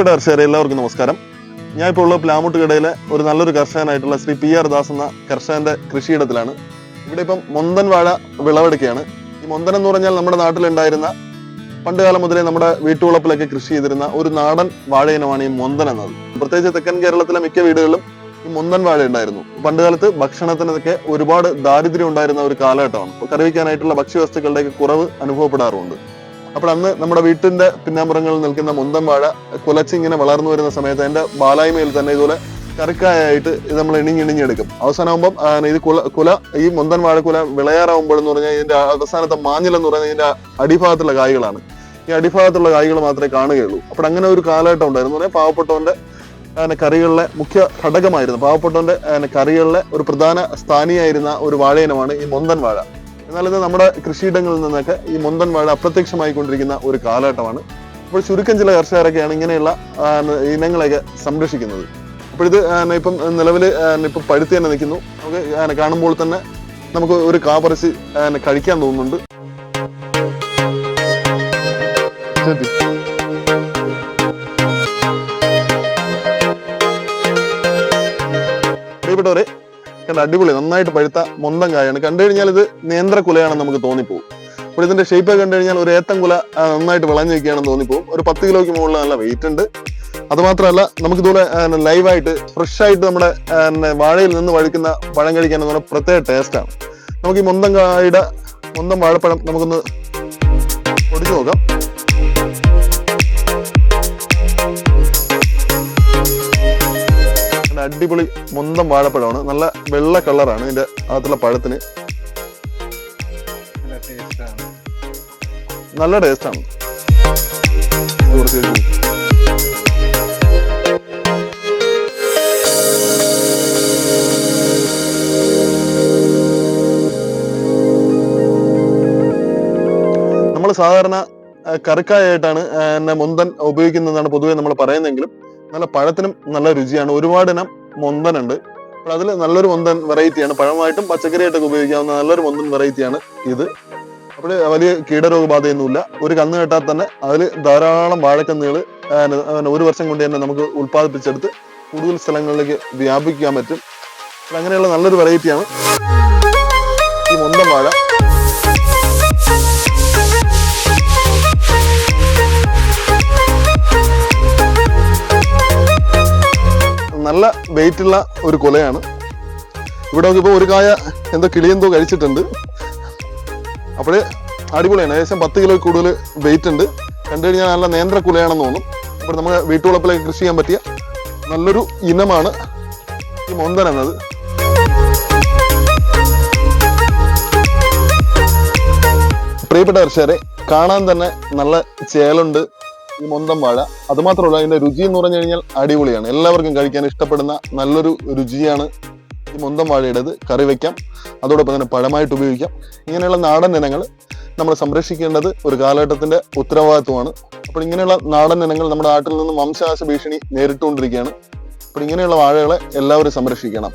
പ്രിയപ്പെട്ട കർഷകരെ എല്ലാവർക്കും നമസ്കാരം. ഞാൻ ഇപ്പോൾ ഉള്ള പ്ലാമുട്ടുകടയിലെ ഒരു നല്ലൊരു കർഷകനായിട്ടുള്ള ശ്രീ പി ആർ ദാസ് എന്ന കർഷകന്റെ കൃഷിയിടത്തിലാണ്. ഇവിടെ ഇപ്പം മൊന്തൻ വാഴ വിളവെടുക്കുകയാണ്. ഈ മൊന്തൻ എന്ന് പറഞ്ഞാൽ നമ്മുടെ നാട്ടിലുണ്ടായിരുന്ന പണ്ട് കാലം മുതലേ നമ്മുടെ വീട്ടുവളപ്പിലൊക്കെ കൃഷി ചെയ്തിരുന്ന ഒരു നാടൻ വാഴ ഇനമാണ് ഈ മൊന്തൻ എന്നത്. പ്രത്യേകിച്ച് തെക്കൻ കേരളത്തിലെ മിക്ക വീടുകളിലും ഈ മുന്തൻ വാഴ ഉണ്ടായിരുന്നു. പണ്ട് കാലത്ത് ഭക്ഷണത്തിനൊക്കെ ഒരുപാട് ദാരിദ്ര്യം ഉണ്ടായിരുന്ന ഒരു കാലഘട്ടമാണ്. കറിവിക്കാനായിട്ടുള്ള ഭക്ഷ്യവസ്തുക്കളുടെയൊക്കെ കുറവ് അനുഭവപ്പെടാറുണ്ട്. അപ്പോൾ അന്ന് നമ്മുടെ വീട്ടിന്റെ പിന്നാമ്പുറങ്ങളിൽ നിൽക്കുന്ന മുന്തം വാഴ കുലച്ചിങ്ങനെ വളർന്നു വരുന്ന സമയത്ത് അതിന്റെ ബാലായ്മയിൽ തന്നെ ഇതുപോലെ കറിക്കായിട്ട് ഇത് നമ്മൾ ഇണിഞ്ഞിണിഞ്ഞെടുക്കും അവസാനമാകുമ്പം ഇത് കുല കുല ഈ മുന്തൻ വാഴക്കുല വിളയാറാവുമ്പോൾ എന്ന് പറഞ്ഞാൽ ഇതിന്റെ അവസാനത്തെ മാഞ്ഞിലെന്ന് പറയുന്നത് ഇതിന്റെ അടിഭാഗത്തുള്ള കായ്കളാണ്. ഈ അടിഭാഗത്തുള്ള കായ്കൾ മാത്രമേ കാണുകയുള്ളൂ. അപ്പോൾ അങ്ങനെ ഒരു കാലഘട്ടം ഉണ്ടായിരുന്നു. പറഞ്ഞാൽ പാവപ്പെട്ടവന്റെ കറികളിലെ മുഖ്യ ഘടകമായിരുന്നു. പാവപ്പെട്ടവന്റെ കറികളിലെ ഒരു പ്രധാന സ്ഥാനിയായിരുന്ന ഒരു വാഴയിനമാണ് ഈ മുന്തൻ വാഴ എന്നാൽ ഇത് നമ്മുടെ കൃഷിയിടങ്ങളിൽ നിന്നൊക്കെ ഈ മുന്തൻ വാഴ അപ്രത്യക്ഷമായി കൊണ്ടിരിക്കുന്ന ഒരു കാലഘട്ടമാണ്. അപ്പോൾ ചുരുക്കം ചില കർഷകരൊക്കെയാണ് ഇങ്ങനെയുള്ള ഇനങ്ങളെയൊക്കെ സംരക്ഷിക്കുന്നത്. അപ്പോൾ ഇത് ഇപ്പം നിലവിൽ ഇപ്പം പഴുത്ത് തന്നെ നിൽക്കുന്നു. നമുക്ക് കാണുമ്പോൾ തന്നെ നമുക്ക് ഒരു കാ പറിച്ച് കഴിക്കാൻ തോന്നുന്നുണ്ട്. പ്രിയപ്പെട്ടവരെ കണ്ട അടിപൊളി നന്നായിട്ട് പഴുത്ത മൊന്തം കായാണ്. കണ്ടു കഴിഞ്ഞാൽ ഇത് നേന്ത്രക്കുലയാണെന്ന് നമുക്ക് തോന്നിപ്പോകും അപ്പോൾ ഇതിന്റെ ഷേപ്പ് കണ്ടു കഴിഞ്ഞാൽ ഒരു ഏത്തം കുല നന്നായിട്ട് വിളഞ്ഞു നിൽക്കുകയാണെന്ന് തോന്നിപ്പോകും ഒരു പത്ത് കിലോയ്ക്ക് മുകളിൽ നല്ല വെയിറ്റ് ഉണ്ട്. അതുമാത്രമല്ല നമുക്ക് ഇതുപോലെ ലൈവായിട്ട് ഫ്രഷ് ആയിട്ട് നമ്മുടെ വാഴയിൽ നിന്ന് വഴുക്കുന്ന പഴം കഴിക്കാൻ എന്ന് പറഞ്ഞാൽ പ്രത്യേക ടേസ്റ്റാണ് നമുക്ക് ഈ മൊന്തം കായുടെ മൊന്തം വാഴപ്പഴം നമുക്കൊന്ന് പൊടിച്ചു നോക്കാം. നല്ല അടിപൊളി മൊന്തം വാഴപ്പഴമാണ്. നല്ല വെള്ള കളറാണ് ഇതിന്റെ അകത്തുള്ള പഴത്തിന്. നല്ല ടേസ്റ്റാണ്. നമ്മൾ സാധാരണ കറിക്കായായിട്ടാണ് മുന്തൻ ഉപയോഗിക്കുന്നതെന്നാണ് പൊതുവെ നമ്മൾ പറയുന്നെങ്കിലും നല്ല പഴത്തിനും നല്ല രുചിയാണ്. ഒരുപാട് ഇനം മൊന്തനുണ്ട്. അപ്പോൾ അതിൽ നല്ലൊരു മൊന്തൻ വെറൈറ്റിയാണ്. പഴമായിട്ടും പച്ചക്കറിയായിട്ടൊക്കെ ഉപയോഗിക്കാവുന്ന നല്ലൊരു മൊന്തൻ വെറൈറ്റിയാണ് ഇത്. അപ്പോൾ വലിയ കീടരോഗബാധയൊന്നുമില്ല. ഒരു കന്ന് കേട്ടാൽ തന്നെ അതിൽ ധാരാളം വാഴക്കന്നുകൾ ഒരു വർഷം കൊണ്ട് തന്നെ നമുക്ക് ഉൽപ്പാദിപ്പിച്ചെടുത്ത് കൂടുതൽ സ്ഥലങ്ങളിലേക്ക് വ്യാപിക്കാൻ പറ്റും. അങ്ങനെയുള്ള നല്ലൊരു വെറൈറ്റിയാണ് ഈ മൊന്തം വാഴ. നല്ല വെയിറ്റ് ഉള്ള ഒരു കൊലയാണ്. ഇവിടെ നോക്കിയപ്പോൾ ഒരു കായ എന്തോ കിളിയെന്തോ കഴിച്ചിട്ടുണ്ട്. അപ്പോഴേ അടിപൊളിയാണ്. ഏകദേശം പത്ത് കിലോ കൂടുതൽ വെയിറ്റ് ഉണ്ട്. കണ്ടു കഴിഞ്ഞാൽ നല്ല നേന്ത്ര കുലയാണെന്ന് തോന്നും. അപ്പോൾ നമുക്ക് വീട്ടുവളപ്പിലേക്ക് കൃഷി ചെയ്യാൻ പറ്റിയ നല്ലൊരു ഇനമാണ് ഈ മൊന്തൻ എന്നത്. പ്രിയപ്പെട്ട കർഷകരെ കാണാൻ തന്നെ നല്ല ചേലുണ്ട്. ഈ മൊന്തം വാഴ. അതുമാത്രമല്ല ഇതിന്റെ രുചി എന്ന് പറഞ്ഞു കഴിഞ്ഞാൽ അടിപൊളിയാണ്. എല്ലാവർക്കും കഴിക്കാൻ ഇഷ്ടപ്പെടുന്ന നല്ലൊരു രുചിയാണ് ഈ മൊന്തം വാഴയുടേത്. കറി വയ്ക്കാം അതോടൊപ്പം തന്നെ പഴമായിട്ട് ഉപയോഗിക്കാം. ഇങ്ങനെയുള്ള നാടൻ ഇനങ്ങൾ നമ്മൾ സംരക്ഷിക്കേണ്ടത് ഒരു കാലഘട്ടത്തിന്റെ ഉത്തരവാദിത്വമാണ്. അപ്പോൾ ഇങ്ങനെയുള്ള നാടൻ ഇനങ്ങൾ നമ്മുടെ നാട്ടിൽ നിന്നും വംശനാശ ഭീഷണി നേരിട്ടുകൊണ്ടിരിക്കുകയാണ്. അപ്പോൾ ഇങ്ങനെയുള്ള വാഴകളെ എല്ലാവരും സംരക്ഷിക്കണം.